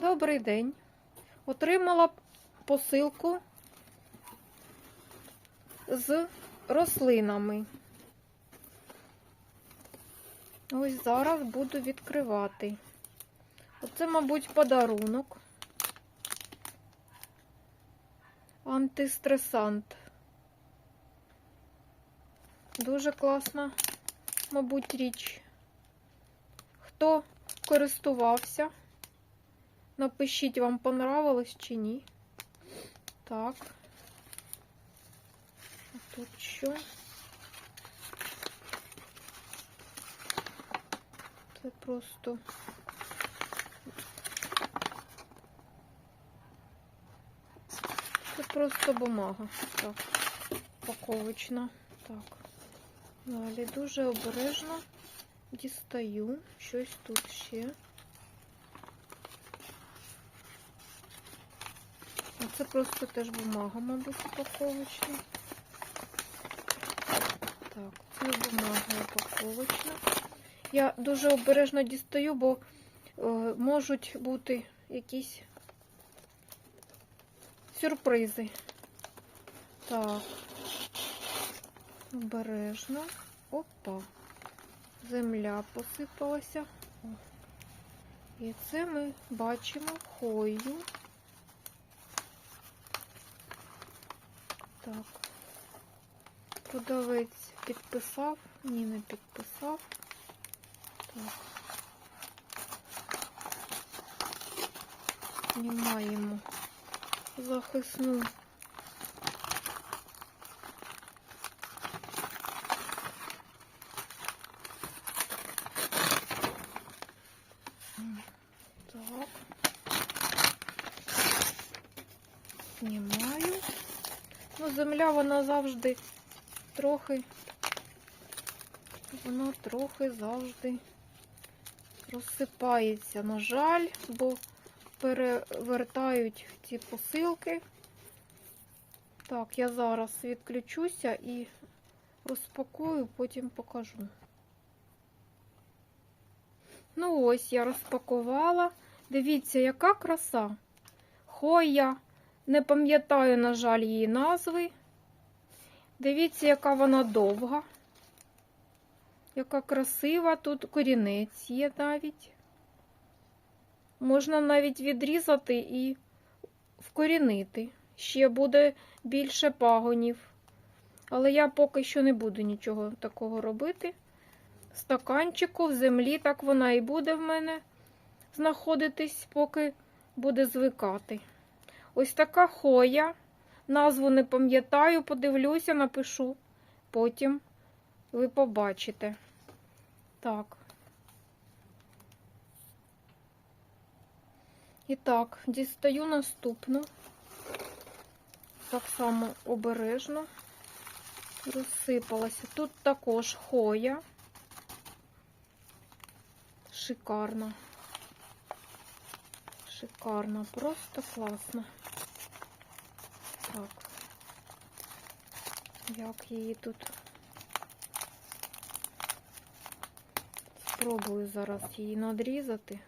Добрий день. Отримала посилку з рослинами. Ось зараз буду відкривати. Оце, мабуть, подарунок. Антистресант. Дуже класна, мабуть, річ. Хто користувався? Напишіть, вам понравилось чи ні. Так. А тут що? Це просто. Це просто бумага. Так, упаковочна. Так. Далі дуже обережно дістаю щось тут ще. Це просто теж бумага, мабуть, упаковочна. Так, це бумага упаковочна. Я дуже обережно дістаю, бо е, можуть бути якісь сюрпризи. Так, обережно. Опа. Земля посипалася. І це ми бачимо хою. Так. Продавець підписав, ні, не підписав. Так. Знімаємо захисну. Так. Знімаю. Земля вона завжди трохи, вона трохи завжди розсипається, на жаль, бо перевертають ці посилки. Так, я зараз відключуся і розпакую, потім покажу. Ну ось, я розпакувала. Дивіться, яка краса. Хоя. Не пам'ятаю, на жаль, її назви. Дивіться, яка вона довга. Яка красива. Тут корінець є навіть. Можна навіть відрізати і вкорінити. Ще буде більше пагонів. Але я поки що не буду нічого такого робити. Стаканчику в землі, так вона і буде в мене знаходитись, поки буде звикати. Ось така хоя. Назву не пам'ятаю, подивлюся, напишу. Потім ви побачите. Так. І так, дістаю наступну. Так само обережно. Розсипалася. Тут також хоя. Шикарна. Шикарна, просто класно. Так. Як її тут спробую зараз її надрізати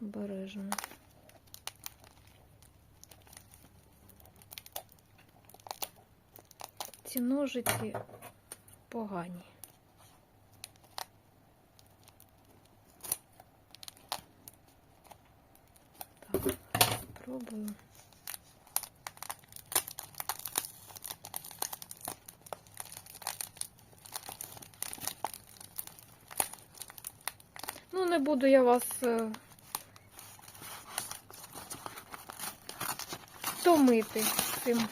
обережно. Ці ножиці погані. Так, спробую. Ну, не буду я вас е, томити цим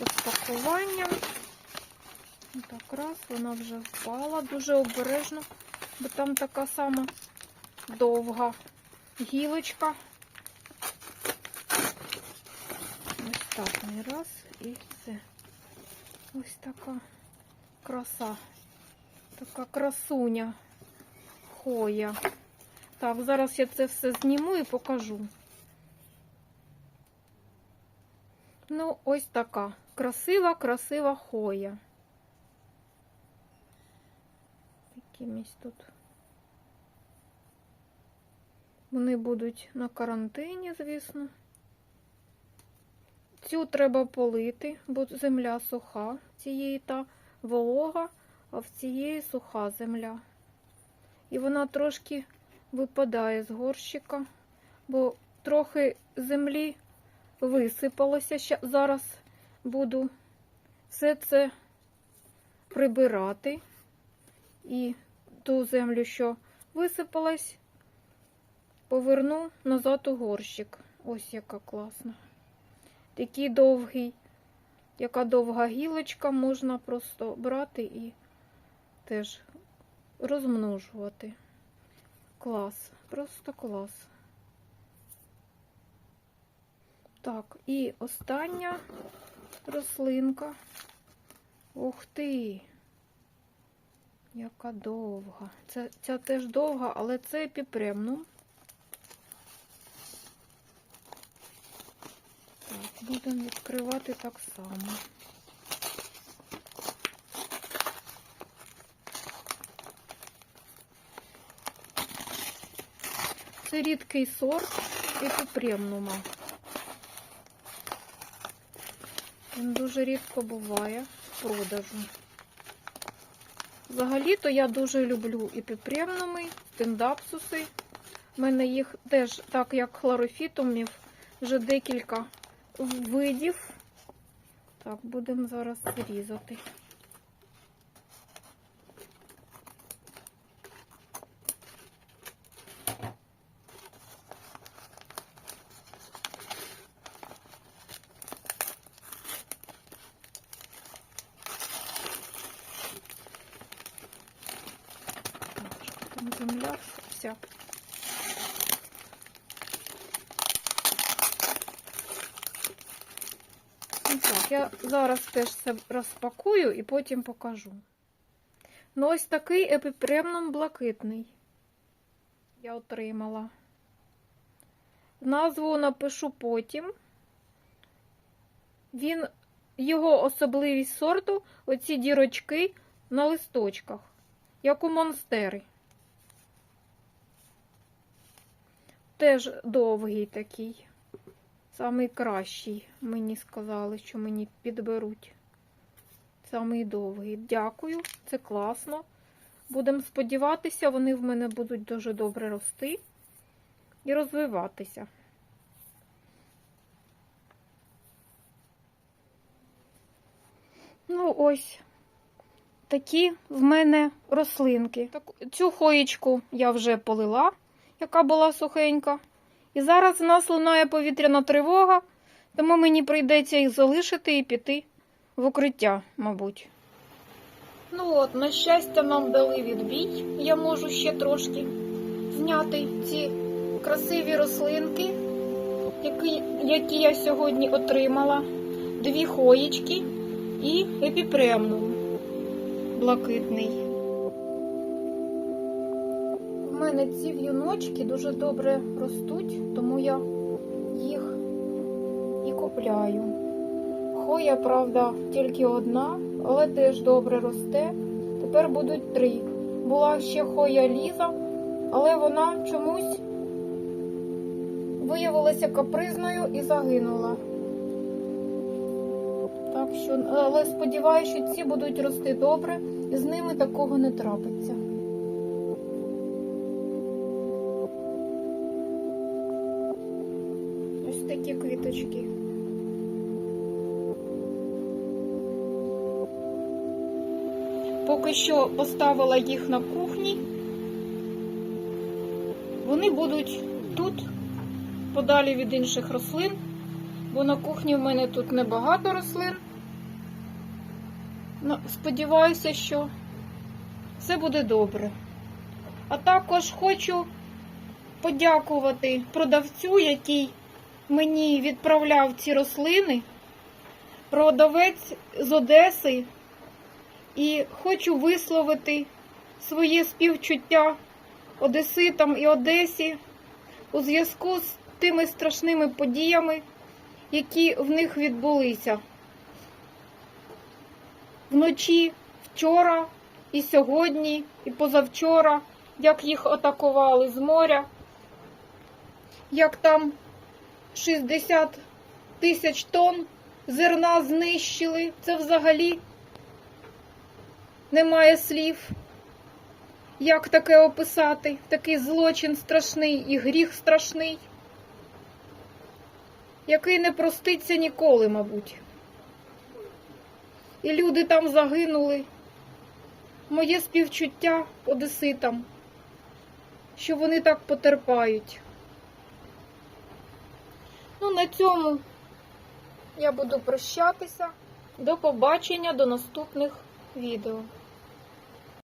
розпакуванням. Так, раз, вона вже впала дуже обережно, бо там така сама довга гілочка. Ось так, не раз і все. Ось така краса, така красуня хоя. Так, зараз я це все зніму і покажу. Ну, ось така красива, красива хоя. Якимись тут Вони будуть на карантині, звісно. Цю треба полити, бо земля суха. Цієї та волога, а в цієї суха земля. І вона трошки випадає з горщика, бо трохи землі висипалося. Зараз буду все це прибирати. І ту землю, що висипалась, поверну назад у горщик. Ось яка класна. Такий довгий, яка довга гілочка, можна просто брати і теж розмножувати. Клас, просто клас. Так, і остання рослинка. Ух ти! Яка довга. Це, ця теж довга, але це епіпремнум. Будемо відкривати так само. Це рідкий сорт епіпремнума. Він дуже рідко буває в продажу. Взагалі-то я дуже люблю епіпремнуми, тендапсуси. У мене їх теж, так як хлорофітумів, вже декілька видів. Так, будемо зараз різати. Земля вся. Так, я зараз теж це розпакую і потім покажу. Ну, ось такий епіпремном блакитний я отримала. Назву напишу потім. Він, його особливість сорту, оці дірочки на листочках, як у монстери. Теж довгий такий. Самий кращий, мені сказали, що мені підберуть. Самий довгий. Дякую, це класно. Будемо сподіватися, вони в мене будуть дуже добре рости і розвиватися. Ну, ось такі в мене рослинки. Так, цю хоєчку я вже полила, яка була сухенька. І зараз в нас лунає повітряна тривога, тому мені прийдеться їх залишити і піти в укриття, мабуть. Ну от, на щастя, нам дали відбій. Я можу ще трошки зняти ці красиві рослинки, які, які я сьогодні отримала. Дві хоєчки і епіпремнум блакитний. Мене ці в'юночки дуже добре ростуть, тому я їх і купляю. Хоя, правда, тільки одна, але теж добре росте. Тепер будуть три. Була ще хоя Ліза, але вона чомусь виявилася капризною і загинула. Так що, але сподіваюся, що ці будуть рости добре, і з ними такого не трапиться. Такі квіточки. Поки що поставила їх на кухні. Вони будуть тут, подалі від інших рослин, бо на кухні в мене тут небагато рослин. Ну, Сподіваюся, що все буде добре. А також хочу подякувати продавцю, який мені відправляв ці рослини, продавець з Одеси, і хочу висловити своє співчуття Одеситам і Одесі у зв'язку з тими страшними подіями, які в них відбулися. Вночі, вчора, і сьогодні, і позавчора, як їх атакували з моря. як там 60 тисяч тонн зерна знищили. Це взагалі немає слів. Як таке описати? Такий злочин страшний і гріх страшний, який не проститься ніколи, мабуть. І люди там загинули. Моє співчуття одеситам, що вони так потерпають. На цьому я буду прощатися. До побачення, до наступних відео.